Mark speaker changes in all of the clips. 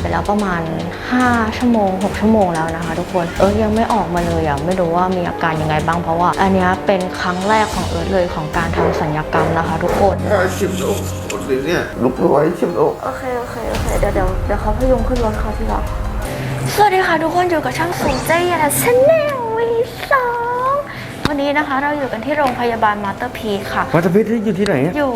Speaker 1: ไปแล้วประมาณ 5 ชั่วโมง 6 ชั่วโมงแล้วนะคะทุกคนเอิร์ธยังไม่ออกมาเลยอะไม่รู้ว่ามีอาการยังไงบ้างเพราะว่า อันเนี้ยเป็นครั้งแรกของเอิร์ธเลยของการทำสัญญกรรมนะคะ ทุกคน
Speaker 2: ห้าสิบโลหมดเลยเนี่ยลุกไม่ไหวสิบโล
Speaker 1: โอเคโอเคโอเคเดี๋ยวเดี๋ยวเดี๋ยวเขาพยุงขึ้นรถเขาที่รักสวัสดีค่ะทุกคนอยู่กับช่างสูงใจยาชแนลวีสองวันนี้นะคะเราอยู่กันที่โรงพยาบาลมาสเตอร์พีค่ะ
Speaker 2: วัตถุพิษที่อยู่ที่ไหนอะ
Speaker 1: อยู่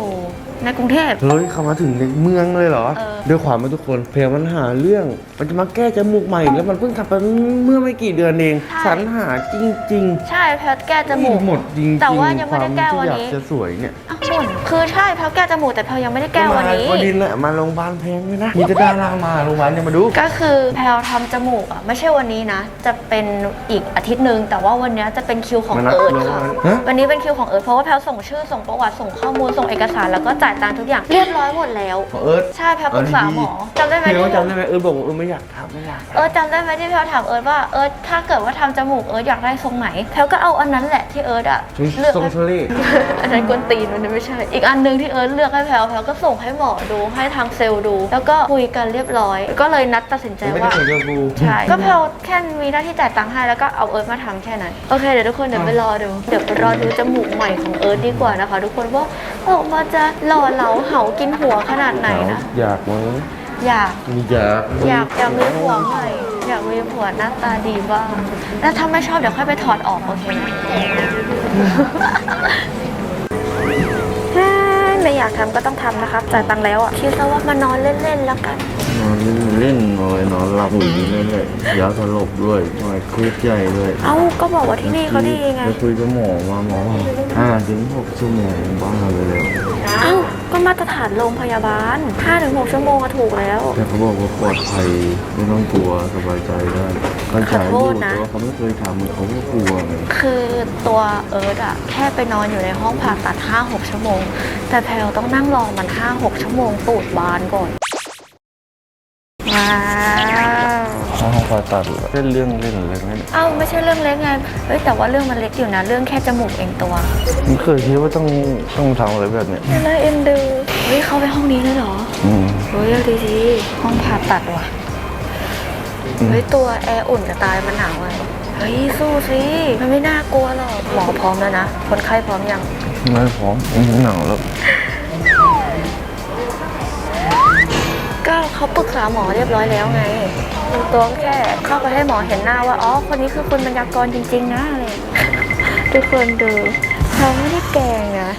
Speaker 1: ในกรุงเทพ
Speaker 2: เฮ้ยเข้ามาถึงในเมืองเลยเหรอ
Speaker 1: เออ
Speaker 2: ด้วยความว่าทุกคนเพลมันหาเรื่อง มันจะมาแก้จมูกใหม่ แล้วมันเพิ่งทำไปเมื่อไม่กี่เดือนเองสรรหาจริง
Speaker 1: ใช่แพทแก้จ
Speaker 2: ๆ
Speaker 1: มูก
Speaker 2: หมดจริงๆ
Speaker 1: แต่ว่ายังไม่ได้แก้
Speaker 2: ค
Speaker 1: วัน
Speaker 2: ที่อยา
Speaker 1: นี้
Speaker 2: กจะสวยเนี่ย
Speaker 1: อ้าวคุณคือใช่แพทแก้จมูกแต่แพทยังไม่ได้แก้วันนี้
Speaker 2: ก็ดินแหละมาโรงพยาบาลแพงเลยนะมีจะดารามาโรงพยาบาลเนี่ยมาดู
Speaker 1: ก็คือแพลทำจมูกอะไม่ใช่วันนี้นะ จะเป็นอีกอาทิตย์หนึ่งแต่ว่าวันนี้จะเป็นคิวของ
Speaker 2: มานัด
Speaker 1: เอิร์ธ
Speaker 2: เลย
Speaker 1: ค่ะ
Speaker 2: ฮะ
Speaker 1: วันนี้เป็นคิวของเอิร์ธเพราะว่าแพลส่งชื่อส่งประวัติส่งข้อมูลส่งเอกสารแล้วก็จ่ายตังค์ทุกอย่างเรียบร้อยหมดแล้ว
Speaker 2: ของเอิร์ธ
Speaker 1: ใช่แพลปรึกษาหมอจำได้ไหม
Speaker 2: เพล
Speaker 1: ที่
Speaker 2: ว่าจำได้ไหมเอิร์ธบอกว่าเอิร์ธไม่อยากทำไม่อยากทำ
Speaker 1: เออจำได้ไหมที่แพลถามเอิร์ธว่าเอิร์ธถ้าเกิดว่าทำจมูกเอิร์ธอยากได้ทรงไหนแพลก็เอาอันนั้นแหละที่เอิร์ธอะเลือก
Speaker 2: ทรง
Speaker 1: ให้
Speaker 2: ทะเล
Speaker 1: อันนั้นกวนตีนมันไม่ใช่ อีกอันหนึงที่เอิร์ธเลือกให้แพลแพลก็ส่งให้หมอดูให้ทางเซลล์ดู แล้วก็คุยกันเรียบร้อย ก็เลยนัดตัดสินใจ
Speaker 2: ไม่ได้
Speaker 1: ว่า
Speaker 2: เคยกับกู
Speaker 1: ใช่ ก็แพลแค่มีหน้าที่จ่ายตังค์ให้แล้วก็เอาเอิร์ธมาทำแค่นั้น โอเค เดี๋ยวทุกคนเดี๋ยวไปรอดู เดี๋ยวไปรอดูจมูกใหม่ของเอิร์ธดีกว่านะคะ ทุกคนว่า ออกมาจะหล่อเหลาเหากินหัวขนาดไหนนะ
Speaker 2: อยากมั้ย
Speaker 1: อยาก
Speaker 2: มีอยาก
Speaker 1: อยากอยากมีผัวใหม่ อยากมีผัวหน้าตาดีบ้าง แล้วถ้าไม่ชอบเดี๋ยวค่อยไปถอดออกโอเคไหม ไม่อยากทำก็ต้องทำนะครับจ่ายตังค์แล้วอะคิดซะว่ามานอนเล่นๆแล้วกัน
Speaker 2: นอนเล่นนอนนอนหลับอยู่นี่เลยยาสลบด้วยนอนเครียดใจด้วย
Speaker 1: เอ้าก็บอกว่าที่นี่เขาดีไง
Speaker 2: ไปคุยกับหมอมาหมอห้าถึงหกชั่วโมงบ้าไปแล้ว
Speaker 1: เอ้า ก็มาตรฐานโรงพยาบาล5-6ชั่วโมงก็ถูกแล้ว
Speaker 2: แต่เขาบอกว่าปลอดภัยไม่ต้องกลัวสบายใจได้การจ่าย
Speaker 1: ขอ
Speaker 2: อ
Speaker 1: โท
Speaker 2: ยู่
Speaker 1: ษนะ
Speaker 2: แต่ว่าเขาไม่เคยทำเขาก็กลัวไง
Speaker 1: คือตัวเอิร์ธอะแค่ไปนอนอยู่ในห้องผ่าตัด 5-6 ชั่วโมง แต่แพลวต้องนั่งรอมัน 5-6 ชั่วโมงตูดบานก่อนว้า ว
Speaker 2: ห้องผ่าตัดเล่นเรื่องเล่นอะไรไม่
Speaker 1: เอ้าไม่ใช่เรื่องเล็กไงเฮ้ยแต่ว่าเรื่องมันเล็กอยู่นะ เรื่องแค่จมูกเองตัว
Speaker 2: ไม่เคยคิดว่าต้องต้องทำอะไรแบบเนี้ย
Speaker 1: น่าเอ็นดูเฮ้ยเข้าไปห้องนี้เลยเหรอ
Speaker 2: อืม
Speaker 1: เฮ้ยเอาดีๆห้องผ่าตัดว่ะเฮ้ยตัวแอร์อุ่นจะตายมันหนาวไงเฮ้ยสู้สิมันไม่น่ากลัวหรอกหมอพร้อมแล้วนะคนไข้พร้อมยัง
Speaker 2: ไม่พร้อมหนาวแล้ว
Speaker 1: ก็เขาปรึกษาหมอเรียบร้อยแล้วไง ตัวแค่เข้าไปให้หมอเห็นหน้าว่า อ๋อ คนนี้คือคุณบรรยากรจริง ๆ นะอะไรอย่างเงี้ยทุกคนดูเขาไม่ได้แกงนะ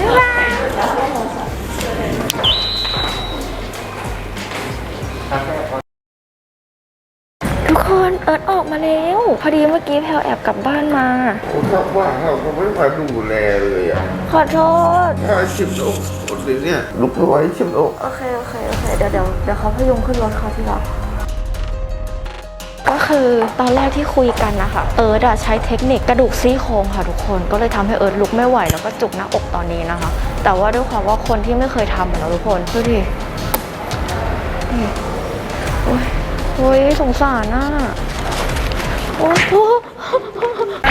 Speaker 1: บ๊ายบายทุกคนเอิร์ดออกมาแล้ว พอดีเมื่อกี้แพลวแอบกลับบ้านมา
Speaker 2: ผมชอบว่าเขาเขาไม่มาดูแลเลยอะ
Speaker 1: ขอโทษ
Speaker 2: ห้าสิบโลหมดเลยเนี่ยลุกไม่ไหวสิบโล
Speaker 1: โอเคโอเคโอเคเดี๋ยวเดี๋ยวเดี๋ยวเขาพยุงขึ้นรถเขาที่รักก็คือตอนแรกที่คุยกันนะคะเอิร์ดอะใช้เทคนิคกระดูกซี่โครงค่ะทุกคนก็เลยทำให้เอิร์ดลุกไม่ไหวแล้วก็จุกหน้าอกตอนนี้นะคะ แต่ว่าด้วยความว่าคนที่ไม่เคยทำอะเนาะทุกคนดูดินี่โอ้ยโอ้ยสงสารน่ะ โ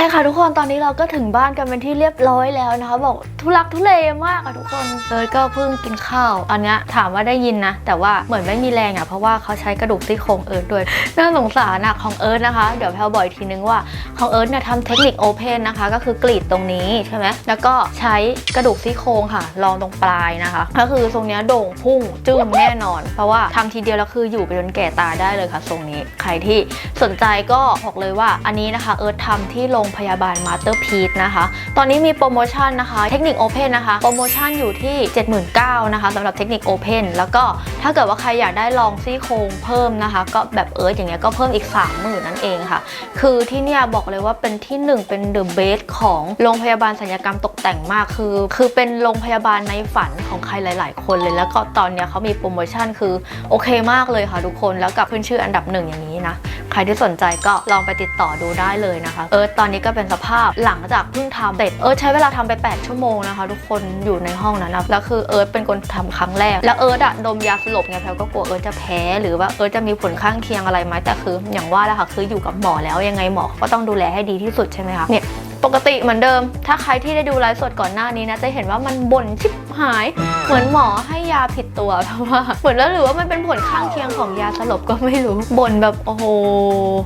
Speaker 1: โอเคค่ะทุกคนตอนนี้เราก็ถึงบ้านกันเป็นที่เรียบร้อยแล้วนะคะ บอกทุลักทุเลมากอะทุกคนเอิร์ธก็เพิ่งกินข้าวอันนี้ถามว่าได้ยินนะ แต่ว่าเหมือนไม่มีแรงอะเพราะว่าเขาใช้กระดูกซี่โครงเอิร์ธด้วยน่าสงสารอะของเอิร์ธนะคะ เดี๋ยวแพลบอกอีกทีนึงว่าของเอิร์ธเนี่ยทำเทคนิคโอเพนนะคะ ก็คือกรีดตรงนี้ใช่ไหมแล้วก็ใช้กระดูกซี่โครงค่ะรองตรงปลายนะคะ ก็คือทรงนี้โด่งพุ่งจึ้มแน่นอน เพราะว่าทำทีเดียวแล้วคืออยู่ไปจนแก่ตายได้เลยค่ะทรงนี้ ใครที่สนใจก็บอกเลยว่าอันนี้นะคะเอิร์ธทำที่โรงพยาบาลมาสเตอร์พีนะคะ ตอนนี้มีโปรโมชั่นนะคะ เทคนิคโอเพนนะคะ โปรโมชั่นอยู่ที่ 79,000นะคะสำหรับเทคนิคโอเพนแล้วก็ถ้าเกิดว่าใครอยากได้ลองซี่โครงเพิ่มนะคะ ก็แบบเอิร์ธอย่างเงี้ยก็เพิ่มอีก 30,000นั่นเองค่ะ คือที่เนี่ยบอกเลยว่าเป็นที่หนึ่งเป็นเดอะเบสของโรงพยาบาลศัลยกรรมตกแต่งมากคือ คือเป็นโรงพยาบาลในฝันของใครหลาย ๆ คนเลยแล้วก็ตอนเนี้ยเขามีโปรโมชั่นคือโอเคมากเลยค่ะทุกคนแล้วกับขึ้นชื่ออันดับหนึ่งอย่างนี้ นะ ใครที่สนใจก็ลองไปติดต่อดูได้เลยนะคะ เอิร์ธตอนนี้ก็เป็นสภาพหลังจากเพิ่งทำเสร็จเอิร์ธใช้เวลาทำไป 8 ชั่วโมงนะคะ ทุกคนอยู่ในห้องนั้นนะแล้วคือเอิร์ธเป็นคนทำครั้งแรก แล้วเอิร์ธอะดมยาสลบไงแพลก็กลัวเอิร์ธจะแพ้หรือว่าเอิร์ธจะมีผลข้างเคียงอะไรไหมแต่คืออย่างว่าแหละค่ะคืออยู่กับหมอแล้วยังไงหมอก็ต้องดูแลให้ดีที่สุดใช่ไหมคะเนี่ย ปกติเหมือนเดิม ถ้าใครที่ได้ดูไลฟ์สดก่อนหน้านี้นะ จะเห็นว่ามันบ่นชิบหาย เหมือนหมอให้ยาผิดตัวเพราะว่าเหมือนแล้วหรือว่ามันเป็นผลข้างเคียงของยาสลบก็ไม่รู้บ่นแบบโอ้โห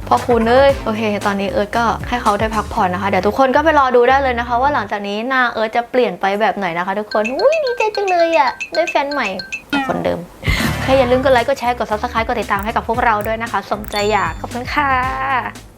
Speaker 1: พอคุณเอ้ยโอเค ตอนนี้เอิร์ธก็ให้เขาได้พักผ่อนนะคะ เดี๋ยวทุกคนก็ไปรอดูได้เลยนะคะ ว่าหลังจากนี้หน้าเอิร์ธจะเปลี่ยนไปแบบไหนนะคะ ทุกคนอุ้ยดีใจจังเลยอะ่ะได้แฟนใหม่คนเดิมใครอย่าลืมกดไลค์กดแชร์กด subscribe กดติดตามให้กับพวกเราด้วยนะคะ สมใจอยากขอบคุณค่ะ